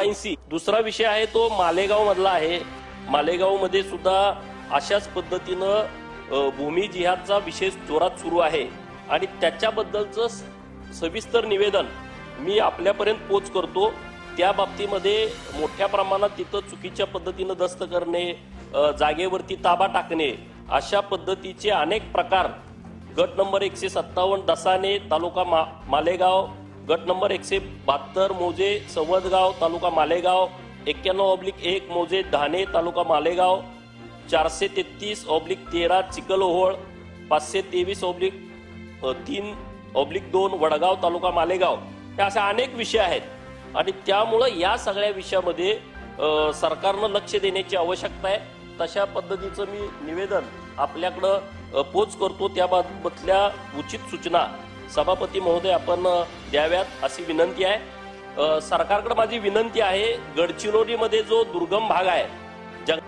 ऐंशी दुसरा विषय आहे तो मालेगाव मधला आहे. मालेगावमध्ये सुद्धा अशाच पद्धतीनं भूमी जिहादचा विषय जोरात सुरू आहे. आणि त्याच्याबद्दलचं स- सविस्तर निवेदन मी आपल्यापर्यंत पोच करतो. त्या बाबतीमध्ये मोठ्या प्रमाणात तिथं चुकीच्या पद्धतीनं दस्त करणे जागेवरती ताबा टाकणे अशा पद्धतीचे अनेक प्रकार गट नंबर एकशे सत्तावन्न दसाने तालुका मा मालेगाव गट नंबर एकशे बहात्तर मोजे सवदगाव तालुका मालेगाव एक्क्याण्णव ऑब्लिक एक मोजे धाणे तालुका मालेगाव चारशे तेहतीस ऑब्लिक तेरा चिखलओहोळ पाचशे तेवीस ऑब्लिक तीन ऑब्लिक दोन वडगाव तालुका मालेगाव. हे असे अनेक विषय आहेत आणि त्यामुळं या सगळ्या विषयामध्ये सरकारनं लक्ष देण्याची आवश्यकता आहे. तशा पद्धतीचं मी निवेदन आपल्याकडं पोच करतो. त्याबाबतल्या उचित सूचना सभापती महोदय आपण द्याव्यात अशी विनंती आहे. सरकारकडे माझी विनंती आहे गडचिरोलीमध्ये जो दुर्गम भाग आहे जग